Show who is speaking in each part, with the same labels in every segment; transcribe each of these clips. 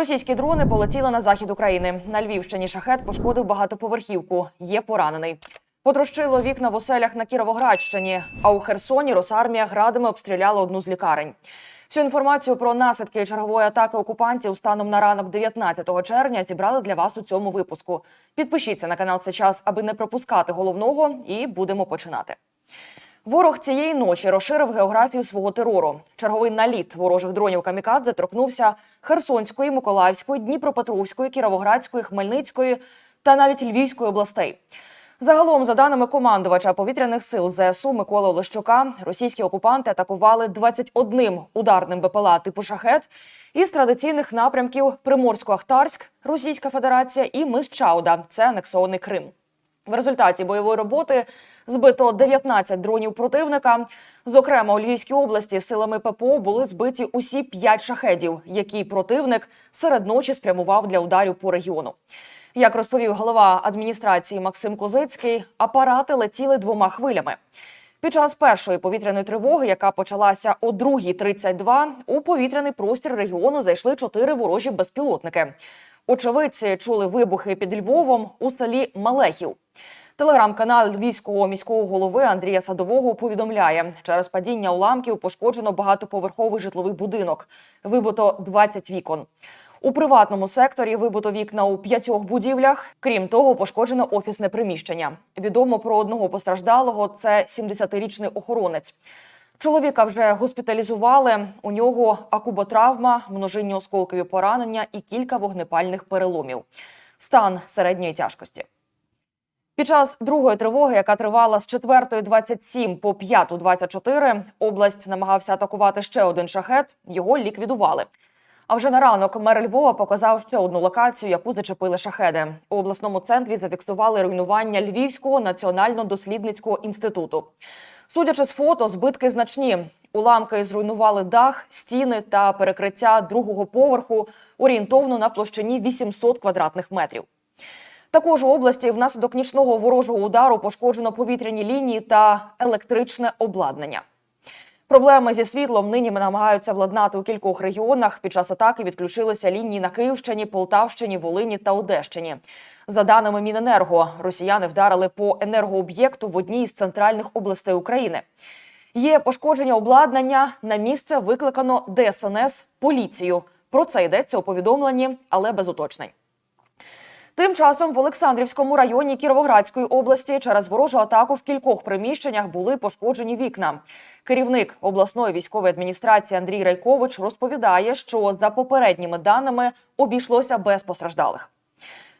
Speaker 1: Російські дрони полетіли на захід України. На Львівщині шахет пошкодив багатоповерхівку. Є поранений. Потрощило вікна в оселях на Кіровоградщині. А у Херсоні Росармія градами обстріляла одну з лікарень. Всю інформацію про наслідки чергової атаки окупантів станом на ранок 19 червня зібрали для вас у цьому випуску. Підпишіться на канал «Це час», аби не пропускати головного, і будемо починати. Ворог цієї ночі розширив географію свого терору. Черговий наліт ворожих дронів камікадзе торкнувся Херсонської, Миколаївської, Дніпропетровської, Кіровоградської, Хмельницької та навіть Львівської областей. Загалом, за даними командувача повітряних сил ЗСУ Миколи Олещука, російські окупанти атакували 21 ударним БПЛА типу шахет із традиційних напрямків Приморсько-Ахтарськ, Російська Федерація і мис Чауда, це анексований Крим. В результаті бойової роботи збито 19 дронів противника. Зокрема, у Львівській області силами ППО були збиті усі п'ять шахедів, які противник серед ночі спрямував для ударів по регіону. Як розповів голова адміністрації Максим Козицький, апарати летіли двома хвилями. Під час першої повітряної тривоги, яка почалася о 2.32, у повітряний простір регіону зайшли чотири ворожі безпілотники. Очевидці чули вибухи під Львовом у селі Малехів. Телеграм-канал львівського міського голови Андрія Садового повідомляє, через падіння уламків пошкоджено багатоповерховий житловий будинок. Вибито 20 вікон. У приватному секторі вибито вікна у п'ятьох будівлях. Крім того, пошкоджено офісне приміщення. Відомо про одного постраждалого. Це 70-річний охоронець. Чоловіка вже госпіталізували. У нього акуботравма, множинні осколкові поранення і кілька вогнепальних переломів. Стан середньої тяжкості. Під час другої тривоги, яка тривала з 4.27 по 5.24, область намагався атакувати ще один шахет. Його ліквідували. А вже на ранок мер Львова показав ще одну локацію, яку зачепили шахеди. У обласному центрі зафіксували руйнування Львівського національно-дослідницького інституту. Судячи з фото, збитки значні. Уламки зруйнували дах, стіни та перекриття другого поверху орієнтовно на площині 800 квадратних метрів. Також у області внаслідок нічного ворожого удару пошкоджено повітряні лінії та електричне обладнання. Проблеми зі світлом нині намагаються владнати у кількох регіонах. Під час атаки відключилися лінії на Київщині, Полтавщині, Волині та Одещині. За даними Міненерго, росіяни вдарили по енергооб'єкту в одній із центральних областей України. Є пошкодження обладнання. На місце викликано ДСНС поліцію. Про це йдеться у повідомленні, але без уточнень. Тим часом в Олександрівському районі Кіровоградської області через ворожу атаку в кількох приміщеннях були пошкоджені вікна. Керівник обласної військової адміністрації Андрій Райкович розповідає, що за попередніми даними обійшлося без постраждалих.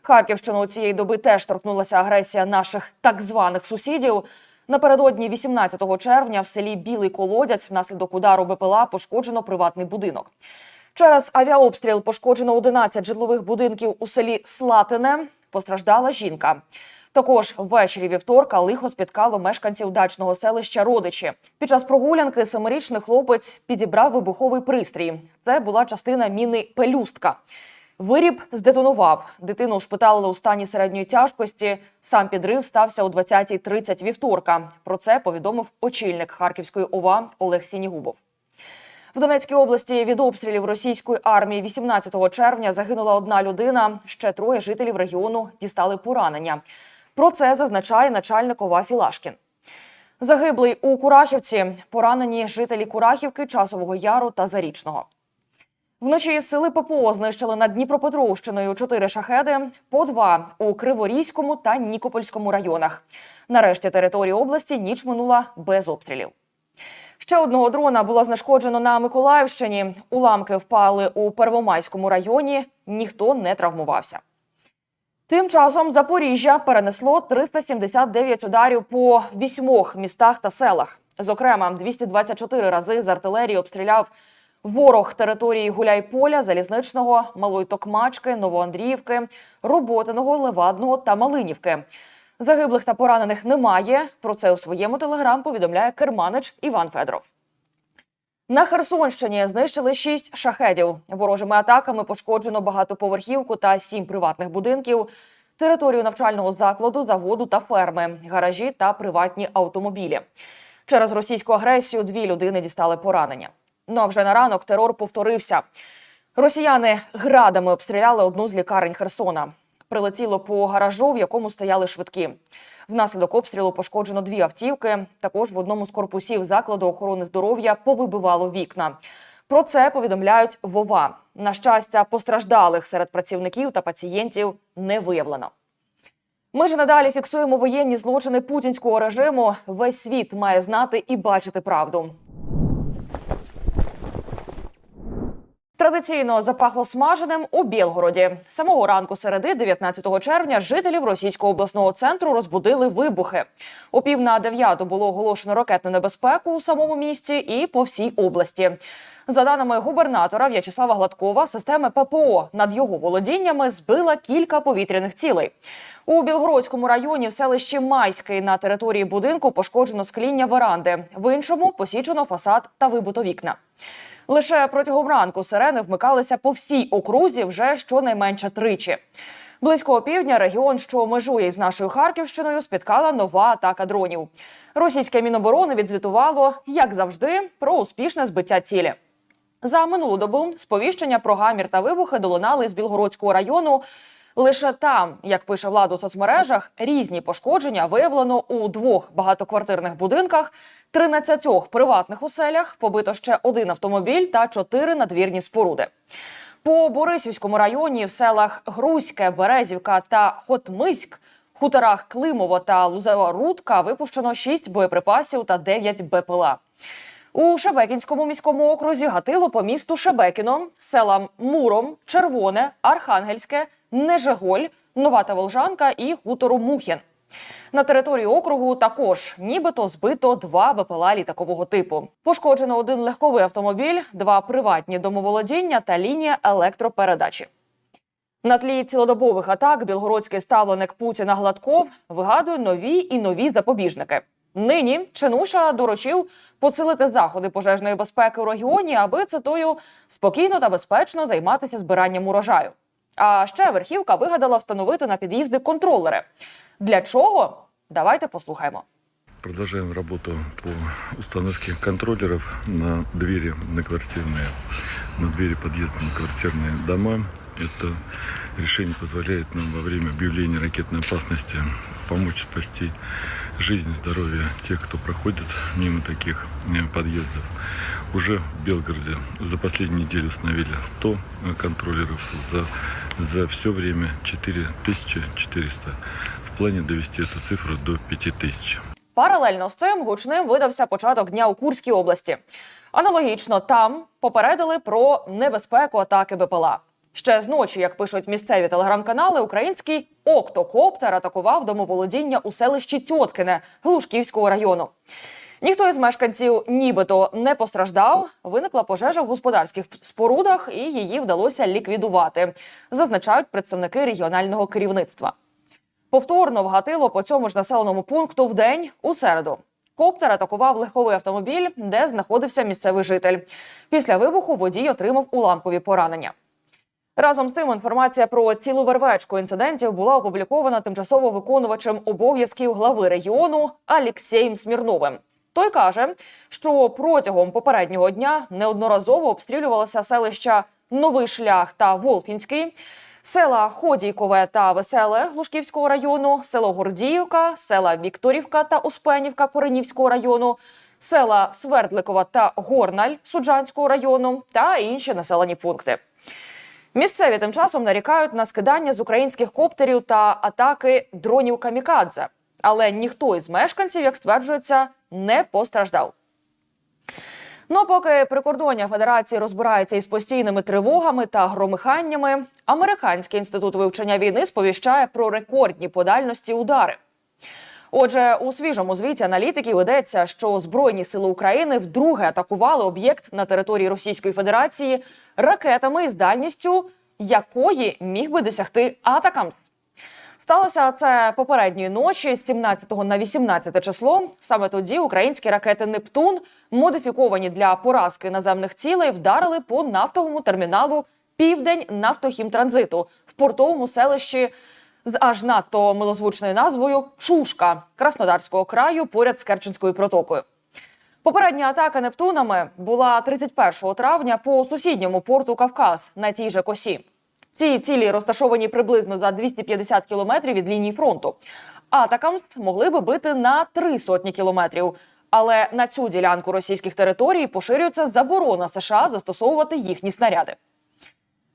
Speaker 1: Харківщину цієї доби теж торкнулася агресія наших так званих сусідів. Напередодні 18 червня в селі Білий Колодязь внаслідок удару БПЛА пошкоджено приватний будинок. Через авіаобстріл пошкоджено 11 житлових будинків у селі Слатине. Постраждала жінка. Також ввечері вівторка лихо спіткало мешканців дачного селища Родичі. Під час прогулянки семирічний хлопець підібрав вибуховий пристрій. Це була частина міни пелюстка. Виріб здетонував. Дитину ушпиталили у стані середньої тяжкості. Сам підрив стався о 20.30 вівторка. Про це повідомив очільник Харківської ОВА Олег Сінігубов. В Донецькій області від обстрілів російської армії 18 червня загинула одна людина. Ще троє жителів регіону дістали поранення. Про це зазначає начальник ОВА Філашкін. Загиблий у Курахівці, поранені жителі Курахівки, Часового Яру та Зарічного. Вночі сили ППО знищили над Дніпропетровщиною чотири шахеди, по два у Криворізькому та Нікопольському районах. Нарешті території області ніч минула без обстрілів. Ще одного дрона було знешкоджено на Миколаївщині. Уламки впали у Первомайському районі. Ніхто не травмувався. Тим часом Запоріжжя перенесло 379 ударів по вісьмох містах та селах. Зокрема, 224 рази з артилерії обстріляв ворог території Гуляйполя, Залізничного, Малої Токмачки, Новоандріївки, Роботиного, Левадного та Малинівки. Загиблих та поранених немає. Про це у своєму телеграм повідомляє керманич Іван Федоров. На Херсонщині знищили шість шахедів. Ворожими атаками пошкоджено багатоповерхівку та сім приватних будинків, територію навчального закладу, заводу та ферми, гаражі та приватні автомобілі. Через російську агресію дві людини дістали поранення. Ну а вже на ранок терор повторився. Росіяни градами обстріляли одну з лікарень Херсона. Прилетіло по гаражу, в якому стояли швидкі. Внаслідок обстрілу пошкоджено дві автівки. Також в одному з корпусів закладу охорони здоров'я повибивало вікна. Про це повідомляють Вова. На щастя, постраждалих серед працівників та пацієнтів не виявлено. Ми ж надалі фіксуємо воєнні злочини путінського режиму. Весь світ має знати і бачити правду. Традиційно запахло смаженим у Білгороді. Самого ранку середи, 19 червня, жителів російського обласного центру розбудили вибухи. О пів на дев'яту було оголошено ракетну небезпеку у самому місті і по всій області. За даними губернатора В'ячеслава Гладкова, системи ППО над його володіннями збила кілька повітряних цілей. У Білгородському районі в селищі Майський на території будинку пошкоджено скління веранди. В іншому посічено фасад та вибито вікна. Лише протягом ранку сирени вмикалися по всій окрузі вже щонайменше тричі. Близько опівдня регіон, що межує із нашою Харківщиною, спіткала нова атака дронів. Російське міноборони відзвітувало, як завжди, про успішне збиття цілі. За минулу добу сповіщення про гамір та вибухи долунали з Білгородського району. Лише там, як пише влада у соцмережах, різні пошкодження виявлено у двох багатоквартирних будинках, 13 приватних оселях, побито ще один автомобіль та чотири надвірні споруди. По Борисівському районі в селах Грузьке, Березівка та Хотмиськ, хуторах Климово та Лузева Рудка випущено 6 боєприпасів та 9 БПЛА. У Шебекінському міському окрузі гатило по місту Шебекіно, селам Муром, Червоне, Архангельське, Нежеголь, Нова Таволжанка і хутору Мухін. На території округу також нібито збито два БПЛА літакового типу. Пошкоджено один легковий автомобіль, два приватні домоволодіння та лінія електропередачі. На тлі цілодобових атак білгородський ставленик Путіна Гладков вигадує нові і нові запобіжники. Нині Чинуша доручив посилити заходи пожежної безпеки у регіоні, аби цитую спокійно та безпечно займатися збиранням урожаю. А ще верхівка вигадала встановити на під'їзди контролери. Для чого? Давайте послухаємо.
Speaker 2: Продолжаем работу по установке контроллеров на двери многоквартирные, на двери подъездов на квартирные дома. Это решение позволяет нам во время объявления ракетной опасности помочь спасти жизнь и здоровье тех, кто проходит мимо таких э, подъездов. Уже в Белгороде за последнюю неделю установили 100 контроллеров, за, за все время 4400. В плане довести эту цифру до 5000.
Speaker 1: Паралельно з цим гучним видався початок дня у Курській області. Аналогічно там попередили про небезпеку атаки БПЛА. Ще зночі, як пишуть місцеві телеграм-канали, український октокоптер атакував домоволодіння у селищі Тьоткине Глушківського району. Ніхто із мешканців нібито не постраждав. Виникла пожежа в господарських спорудах, і її вдалося ліквідувати, зазначають представники регіонального керівництва. Повторно вгатило по цьому ж населеному пункту в день у середу. Коптер атакував легковий автомобіль, де знаходився місцевий житель. Після вибуху водій отримав уламкові поранення. Разом з тим, інформація про цілу вервечку інцидентів була опублікована тимчасово виконувачем обов'язків глави регіону Алексєєм Смірновим. Той каже, що протягом попереднього дня неодноразово обстрілювалися селища Новий Шлях та Волфінський, села Ходійкове та Веселе Глушківського району, село Гордіївка, села Вікторівка та Успенівка Коренівського району, села Свердликова та Горналь Суджанського району та інші населені пункти. Місцеві тим часом нарікають на скидання з українських коптерів та атаки дронів камікадзе. Але ніхто із мешканців, як стверджується, не постраждав. Ну, поки прикордоння Федерації розбирається із постійними тривогами та громиханнями, Американський інститут вивчення війни сповіщає про рекордні по дальності удари. Отже, у свіжому звіті аналітиків йдеться, що Збройні сили України вдруге атакували об'єкт на території Російської Федерації ракетами із дальністю якої міг би досягти Атакамс. Сталося це попередньої ночі з 17 на 18 число. Саме тоді українські ракети Нептун, модифіковані для поразки наземних цілей, вдарили по нафтовому терміналу Південь нафтохімтранзиту в портовому селищі з аж надто милозвучною назвою Чушка Краснодарського краю поряд з Керченською протокою. Попередня атака Нептунами була 31 травня по сусідньому порту Кавказ на тій же косі. Ці цілі розташовані приблизно за 250 кілометрів від лінії фронту. Атакамс могли би бити на три сотні кілометрів. Але на цю ділянку російських територій поширюється заборона США застосовувати їхні снаряди.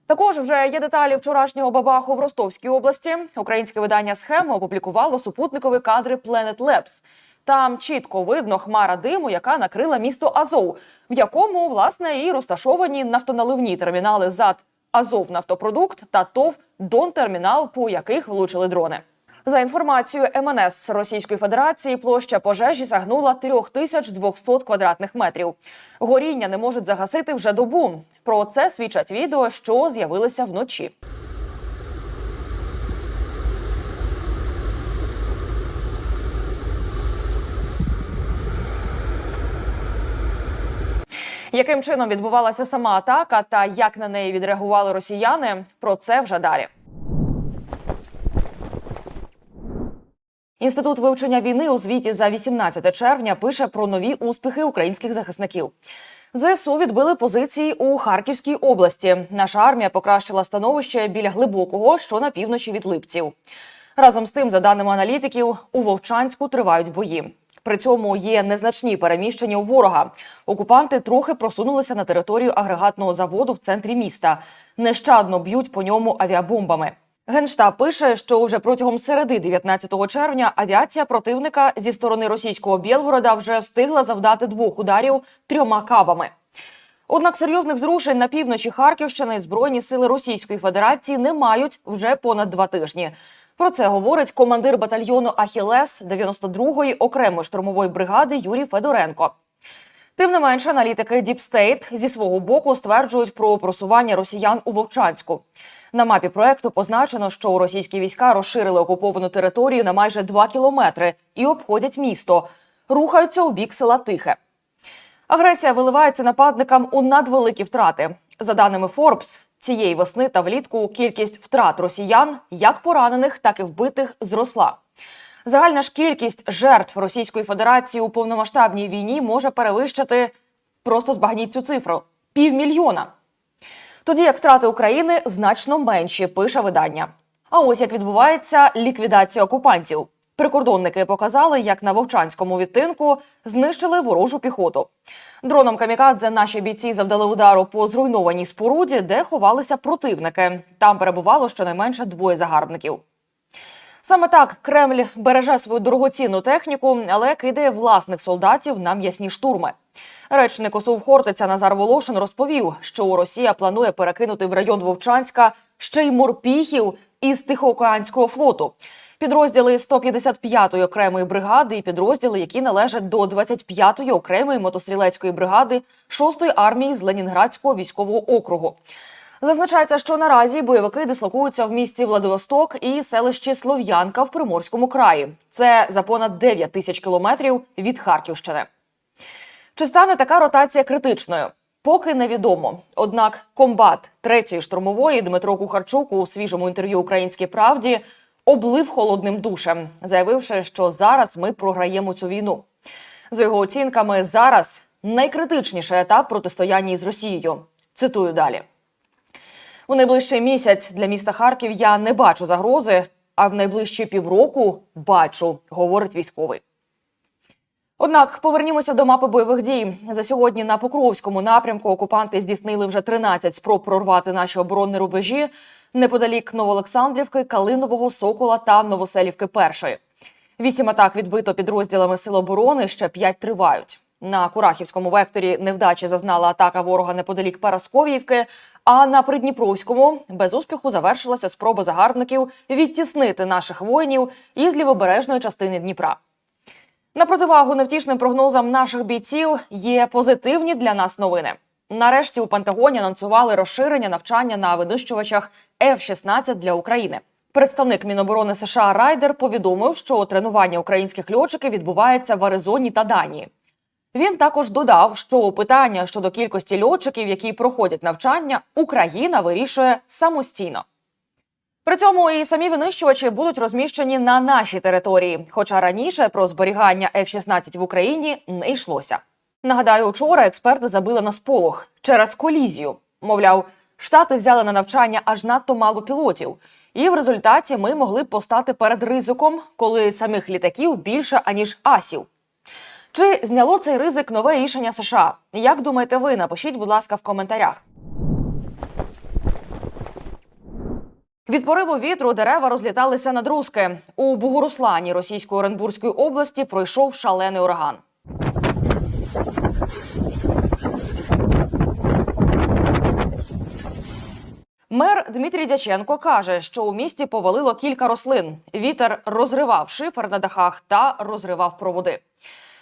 Speaker 1: Також вже є деталі вчорашнього бабаху в Ростовській області. Українське видання схема опублікувало супутникові кадри Planet Labs. Там чітко видно хмара диму, яка накрила місто Азов, в якому власне і розташовані нафтоналивні термінали ЗАД Азов Нафтопродукт та ТОВ Донтермінал, по яких влучили дрони. За інформацією МНС Російської Федерації, площа пожежі сягнула 3200 квадратних метрів. Горіння не можуть загасити вже добу. Про це свідчать відео, що з'явилися вночі. Яким чином відбувалася сама атака та як на неї відреагували росіяни? Про це вже далі. Інститут вивчення війни у звіті за 18 червня пише про нові успіхи українських захисників. ЗСУ відбили позиції у Харківській області. Наша армія покращила становище біля глибокого, що на півночі від Липців. Разом з тим, за даними аналітиків, у Вовчанську тривають бої. При цьому є незначні переміщення у ворога. Окупанти трохи просунулися на територію агрегатного заводу в центрі міста. Нещадно б'ють по ньому авіабомбами. Генштаб пише, що вже протягом середи 19 червня авіація противника зі сторони російського Білгорода вже встигла завдати двох ударів трьома кабами. Однак серйозних зрушень на півночі Харківщини збройні сили Російської Федерації не мають вже понад два тижні. Про це говорить командир батальйону Ахілес 92-ї окремої штурмової бригади Юрій Федоренко. Тим не менше, аналітики Deep State зі свого боку стверджують про просування росіян у Вовчанську. На мапі проекту позначено, що російські війська розширили окуповану територію на майже 2 кілометри і обходять місто, рухаються у бік села Тихе. Агресія виливається нападникам у надвеликі втрати. За даними Forbes, цієї весни та влітку кількість втрат росіян, як поранених, так і вбитих, зросла. Загальна ж кількість жертв Російської Федерації у повномасштабній війні може перевищити просто збагніть цю цифру півмільйона. Тоді як втрати України значно менші, пише видання. А ось як відбувається ліквідація окупантів. Прикордонники показали, як на Вовчанському відтинку знищили ворожу піхоту. Дроном камікадзе наші бійці завдали удару по зруйнованій споруді, де ховалися противники. Там перебувало щонайменше двоє загарбників. Саме так Кремль береже свою дорогоцінну техніку, але кидає власних солдатів на м'ясні штурми. Речник ОСУВ Хортиця Назар Волошин розповів, що Росія планує перекинути в район Вовчанська ще й морпіхів із Тихоокеанського флоту. Підрозділи 155-ї окремої бригади і підрозділи, які належать до 25-ї окремої мотострілецької бригади 6-ї армії з Ленінградського військового округу. Зазначається, що наразі бойовики дислокуються в місті Владивосток і селищі Слов'янка в Приморському краї. Це за понад 9 тисяч кілометрів від Харківщини. Чи стане така ротація критичною? Поки невідомо. Однак комбат третьої штурмової Дмитро Кухарчук у свіжому інтерв'ю Українській правді облив холодним душем, заявивши, що зараз ми програємо цю війну. За його оцінками, зараз найкритичніший етап протистояння із Росією. Цитую далі. У найближчий місяць для міста Харків я не бачу загрози, а в найближчі півроку бачу, говорить військовий. Однак повернімося до мапи бойових дій. За сьогодні на Покровському напрямку окупанти здійснили вже 13 спроб прорвати наші оборонні рубежі неподалік Новоолександрівки, Калинового, Сокола та Новоселівки. Першої вісім атак відбито підрозділами Сил оборони. Ще п'ять тривають. На Курахівському векторі невдачі зазнала атака ворога неподалік Парасковіївки. А на Придніпровському без успіху завершилася спроба загарбників відтіснити наших воїнів із лівобережної частини Дніпра. На противагу невтішним прогнозам наших бійців є позитивні для нас новини. Нарешті у Пентагоні анонсували розширення навчання на винищувачах F-16 для України. Представник Міноборони США Райдер повідомив, що тренування українських льотчиків відбувається в Аризоні та Данії. Він також додав, що питання щодо кількості льотчиків, які проходять навчання, Україна вирішує самостійно. При цьому і самі винищувачі будуть розміщені на нашій території. Хоча раніше про зберігання F-16 в Україні не йшлося. Нагадаю, учора експерти забили на сполох через колізію. Мовляв, штати взяли на навчання аж надто мало пілотів. І в результаті ми могли б постати перед ризиком, коли самих літаків більше аніж асів. Чи зняло цей ризик нове рішення США? Як думаєте ви? Напишіть, будь ласка, в коментарях. Від пориву вітру дерева розліталися на друзки. У Бугуруслані Російської Оренбурзької області пройшов шалений ураган. Мер Дмитрій Дяченко каже, що у місті повалило кілька рослин. Вітер розривав шифер на дахах та розривав проводи.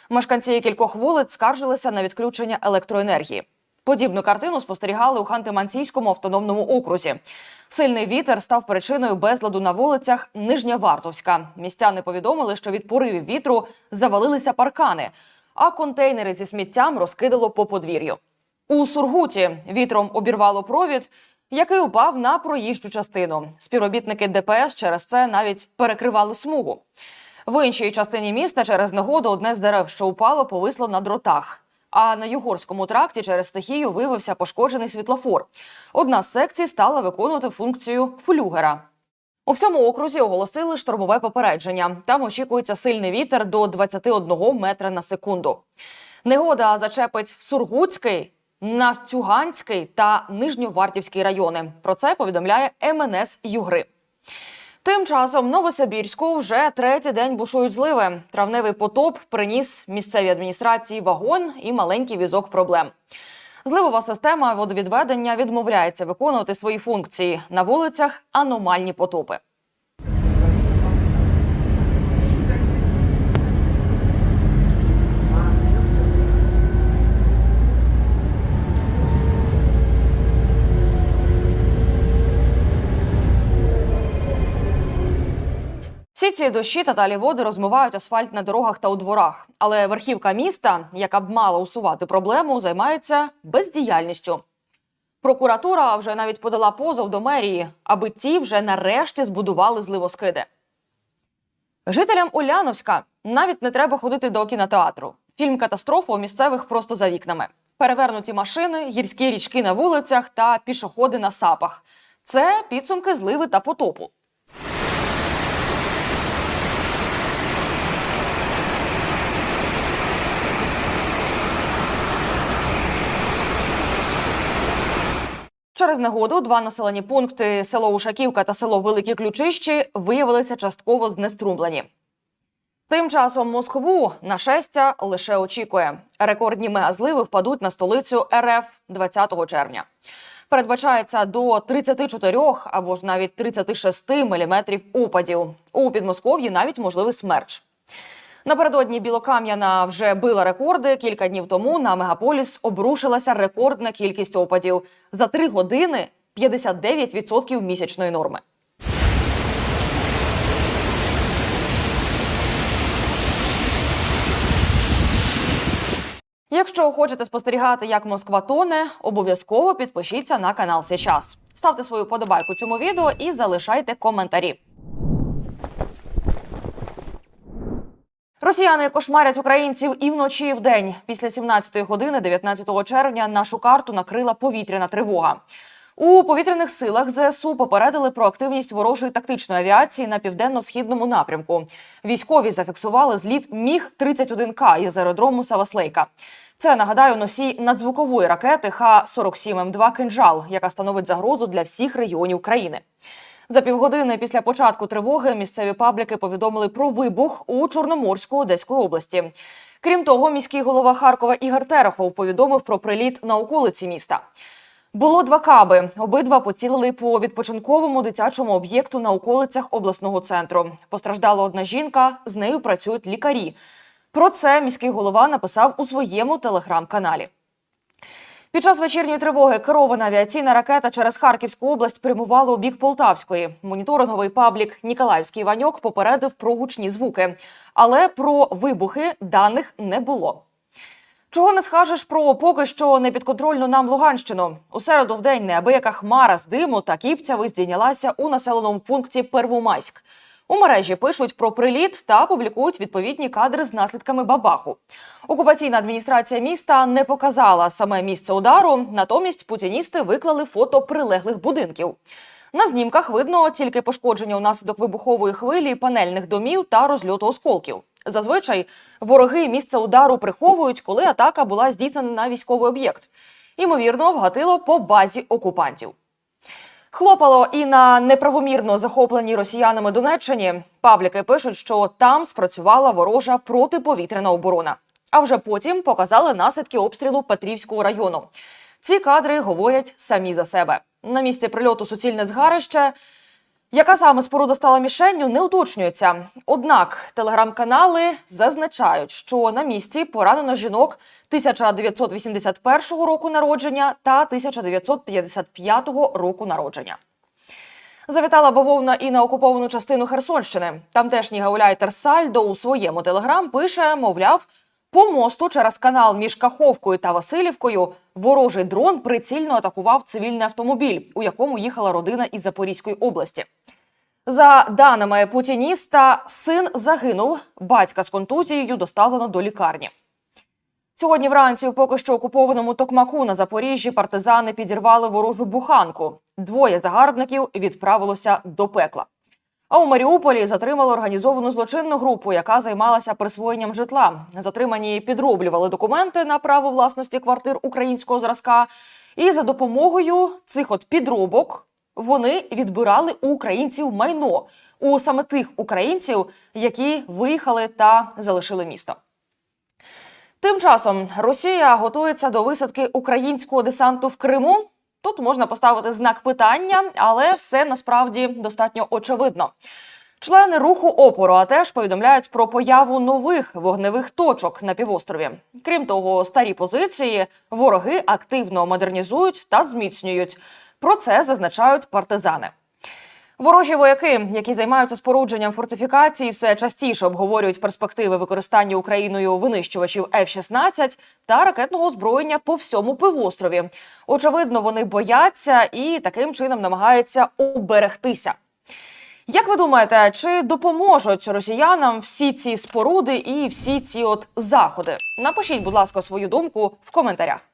Speaker 1: Мешканці кількох вулиць скаржилися на відключення електроенергії. Подібну картину спостерігали у Ханти-Мансійському автономному окрузі. Сильний вітер став причиною безладу на вулицях Нижньовартовська. Містяни повідомили, що від поривів вітру завалилися паркани, а контейнери зі сміттям розкидало по подвір'ю. У Сургуті вітром обірвало провід, який упав на проїжджу частину. Співробітники ДПС через це навіть перекривали смугу. В іншій частині міста через негоду одне з дерев, що упало, повисло на дротах. А на Югорському тракті через стихію виявився пошкоджений світлофор. Одна з секцій стала виконувати функцію флюгера. У всьому окрузі оголосили штормове попередження. Там очікується сильний вітер до 21 метра на секунду. Негода зачепить Сургутський, Навцюганський та Нижньовартівський райони. Про це повідомляє МНС Югри. Тим часом Новосибірську вже третій день бушують зливи. Травневий потоп приніс місцевій адміністрації вагон і маленький візок проблем. Зливова система водовідведення відмовляється виконувати свої функції на вулицях аномальні потопи. Всі ці дощі та далі води розмивають асфальт на дорогах та у дворах. Але верхівка міста, яка б мала усувати проблему, займається бездіяльністю. Прокуратура вже навіть подала позов до мерії, аби ті вже нарешті збудували зливоскиди. Жителям Уляновська навіть не треба ходити до кінотеатру. Фільм катастрофа у місцевих просто за вікнами. Перевернуті машини, гірські річки на вулицях та пішоходи на сапах. Це підсумки зливи та потопу. Через негоду два населені пункти село Ушаківка та село Великі Ключищі виявилися частково знеструмлені. Тим часом Москву нашестя лише очікує. Рекордні мегазливи впадуть на столицю РФ 20 червня. Передбачається до 34 або ж навіть 36 міліметрів опадів. У Підмосков'ї навіть можливий смерч. Напередодні Білокам'яна вже била рекорди. Кілька днів тому на мегаполіс обрушилася рекордна кількість опадів за три години 59% місячної норми. Якщо хочете спостерігати, як Москва тоне, обов'язково підпишіться на канал Сейчас. Ставте свою подобайку цьому відео і залишайте коментарі. Росіяни кошмарять українців і вночі, і вдень. Після 17-ї години, 19 червня, нашу карту накрила повітряна тривога. У повітряних силах ЗСУ попередили про активність ворожої тактичної авіації на південно-східному напрямку. Військові зафіксували зліт Міг 31 к із аеродрому Саваслейка. Це нагадаю носій надзвукової ракети Х-47М2 «Кинжал», яка становить загрозу для всіх регіонів країни. За півгодини після початку тривоги місцеві пабліки повідомили про вибух у Чорноморську Одеської області. Крім того, міський голова Харкова Ігор Терехов повідомив про приліт на околиці міста. Було два каби. Обидва поцілили по відпочинковому дитячому об'єкту на околицях обласного центру. Постраждала одна жінка, з нею працюють лікарі. Про це міський голова написав у своєму телеграм-каналі. Під час вечірньої тривоги керована авіаційна ракета через Харківську область прямувала у бік Полтавської. Моніторинговий паблік Ніколаївський Ваньок попередив про гучні звуки, але про вибухи даних не було. Чого не скажеш про поки що непідконтрольну нам Луганщину? У середу в день неабияка хмара з диму та кіпцяви здійнялася у населеному пункті Первомайськ. У мережі пишуть про приліт та публікують відповідні кадри з наслідками бабаху. Окупаційна адміністрація міста не показала саме місце удару, натомість путіністи виклали фото прилеглих будинків. На знімках видно тільки пошкодження унаслідок вибухової хвилі панельних домів та розльоту осколків. Зазвичай вороги місце удару приховують, коли атака була здійснена на військовий об'єкт. Імовірно, вгатило по базі окупантів. Хлопало і на неправомірно захопленій росіянами Донеччині. Пабліки пишуть, що там спрацювала ворожа протиповітряна оборона. А вже потім показали наслідки обстрілу Петрівського району. Ці кадри говорять самі за себе. На місці прильоту суцільне згарище. Яка саме споруда стала мішенню, не уточнюється. Однак телеграм-канали зазначають, що на місці поранено жінок 1981 року народження та 1955 року народження. Завітала бавовна і на окуповану частину Херсонщини. Тамтешній гауляйтер Сальдо у своєму телеграм пише, мовляв, по мосту через канал між Каховкою та Васильівкою ворожий дрон прицільно атакував цивільний автомобіль, у якому їхала родина із Запорізької області. За даними путініста, син загинув, батька з контузією доставлено до лікарні. Сьогодні вранці у поки що окупованому Токмаку на Запоріжжі партизани підірвали ворожу буханку. Двоє загарбників відправилося до пекла. А у Маріуполі затримали організовану злочинну групу, яка займалася присвоєнням житла. Затримані підроблювали документи на право власності квартир українського зразка. І за допомогою цих от підробок вони відбирали у українців майно у саме тих українців, які виїхали та залишили місто. Тим часом Росія готується до висадки українського десанту в Криму. Тут можна поставити знак питання, але все насправді достатньо очевидно. Члени руху опору а теж повідомляють про появу нових вогневих точок на півострові. Крім того, старі позиції вороги активно модернізують та зміцнюють. Про це зазначають партизани. Ворожі вояки, які займаються спорудженням фортифікацій, все частіше обговорюють перспективи використання Україною винищувачів F-16 та ракетного озброєння по всьому півострові. Очевидно, вони бояться і таким чином намагаються уберегтися. Як ви думаєте, чи допоможуть росіянам всі ці споруди і всі ці от заходи? Напишіть, будь ласка, свою думку в коментарях.